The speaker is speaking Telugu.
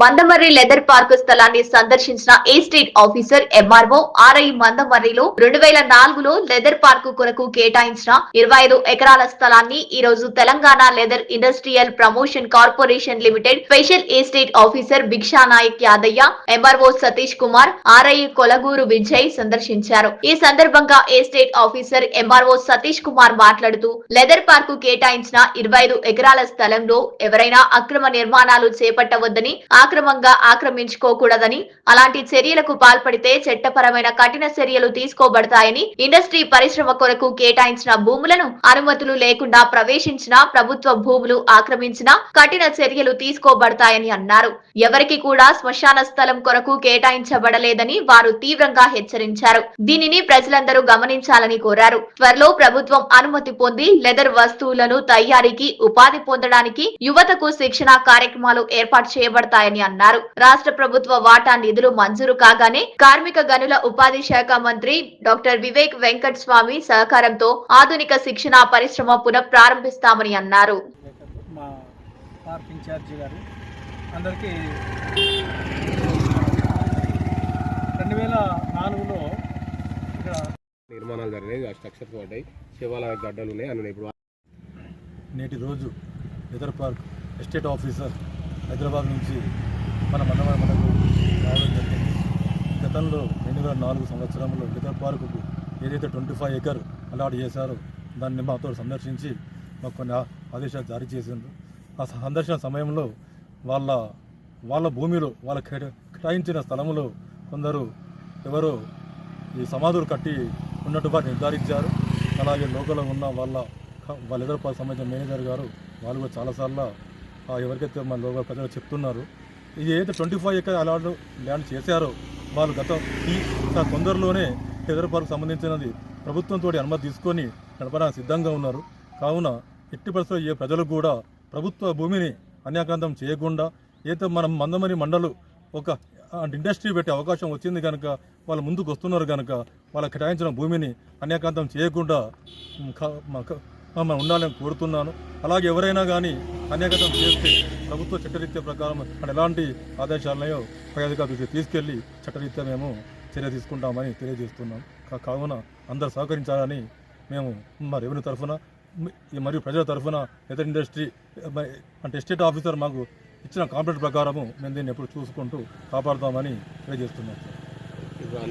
మందమర్రి లెదర్ పార్క్ స్థలాన్ని సందర్శించిన estate officer MRO RI మందమర్రిలో రెండు వేల నాలుగులో లెదర్ పార్క్ కొరకు కేటాయించిన ఇరవై ఐదు ఎకరాల స్థలాన్ని ఈ రోజు Telangana leather industrial promotion corporation limited special estate officer Bhiksha Naik Yadaiah MRO Satish Kumar RI Kolaguru Vijay సందర్శించారు. ఈ సందర్భంగా estate officer MRO Satish Kumar మాట్లాడుతూ లెదర్ పార్కు కేటాయించిన ఇరవై ఐదు ఎకరాల స్థలంలో ఎవరైనా అక్రమ నిర్మాణాలు చేపట్టవద్దని ఆక్రమంగా ఆక్రమించుకోకూడదని అలాంటి చర్యలకు పాల్పడితే చట్టపరమైన కఠిన చర్యలు తీసుకోబడతాయని ఇండస్ట్రీ పరిశ్రమ కొరకు కేటాయించిన భూములను అనుమతులు లేకుండా ప్రవేశించిన ప్రభుత్వ భూములు ఆక్రమించిన కఠిన చర్యలు తీసుకోబడతాయని అన్నారు. ఎవరికి కూడా శ్మశాన స్థలం కొరకు కేటాయించబడలేదని వారు తీవ్రంగా హెచ్చరించారు. దీనిని ప్రజలందరూ గమనించాలని కోరారు. త్వరలో ప్రభుత్వం అనుమతి పొంది లెదర్ వస్తువులను తయారీకి ఉపాధి పొందడానికి యువతకు శిక్షణ కార్యక్రమాలు ఏర్పాటు చేయబడతాయని అన్నారు. రాష్ట్ర ప్రభుత్వ వాటా నిధులు మంజూరు కాగానే కార్మిక గనుల ఉపాధి శాఖ మంత్రి డాక్టర్ వివేక్ వెంకట్ స్వామి సహకారంతో ఆధునిక శిక్షణ పరిశ్రమ పునః ప్రారంభిస్తామని అన్నారు. మా పార్క్ ఇన్ఛార్జి గారు అందరికీ రెండు వేల నాలుగులో ఇక్కడ నిర్మాణాలు జరిగినాయి ఆ స్ట్రక్చర్స్ పడ్డాయి శివాలయ గడ్డలు ఉన్నాయి అని ఇప్పుడు నేటి రోజు leather park estate officer Hyderabad నుంచి మన మండల మనకు రావడం జరిగింది. గతంలో రెండు వేల నాలుగు సంవత్సరంలో లెదర్ పార్కుకు ఏదైతే ట్వంటీ ఫైవ్ ఎకర్ అలాట్ చేశారో దాన్ని మాతో సందర్శించి మాకు కొన్ని ఆ- ఆదేశాలు జారీ చేసిండ్రు. ఆ సందర్శన సమయంలో వాళ్ళ వాళ్ళ భూమిలో వాళ్ళ కేటాయించిన స్థలంలో కొందరు ఎవరో ఈ సమాధులు కట్టి ఉన్నట్టుగా నిర్ధారించారు. అలాగే లోకల్లో ఉన్న వాళ్ళ వాళ్ళ సంబంధించిన మేనేజర్ గారు వాళ్ళు కూడా చాలాసార్లు ఎవరికైతే మన లోకల్ ప్రజలు చెప్తున్నారు ఇది ఏదైతే ట్వంటీ ఫైవ్ ఎక్కడ అలాట్ ల్యాండ్ చేశారో వాళ్ళు గత ఈ చాలా తొందరలోనే ఎదురుపాలకు సంబంధించినది ప్రభుత్వంతో అనుమతి తీసుకొని నడపడానికి సిద్ధంగా ఉన్నారు. కావున ఎట్టి పరిస్థితుల్లో ఏ ప్రజలు కూడా ప్రభుత్వ భూమిని అన్యాక్రాంతం చేయకుండా ఏదైతే మనం మందమని మండలు ఒక అంటే ఇండస్ట్రీ పెట్టే అవకాశం వచ్చింది కనుక వాళ్ళు ముందుకు వస్తున్నారు కనుక వాళ్ళకి కేటాయించిన భూమిని అన్యాక్రాంతం చేయకుండా ఉండాలని కోరుతున్నాను. అలాగే ఎవరైనా కానీ అన్యాక్రాంతం చేస్తే ప్రభుత్వ చట్టరీత్యా ప్రకారం అక్కడ ఎలాంటి ఆదేశాలనయో పై అధికారులకు తీసుకెళ్ళి చట్టరీత్యా మేము చర్య తీసుకుంటామని తెలియజేస్తున్నాం. కావున అందరు సహకరించాలని మేము మా రెవెన్యూ తరఫున మరియు ప్రజల తరఫున ఇతర ఇండస్ట్రీ అంటే ఎస్టేట్ ఆఫీసర్ మాకు ఇచ్చిన కాంప్లైంట్ ప్రకారము మేము దీన్ని ఎప్పుడు చూసుకుంటూ కాపాడుతామని తెలియజేస్తున్నాం సార్.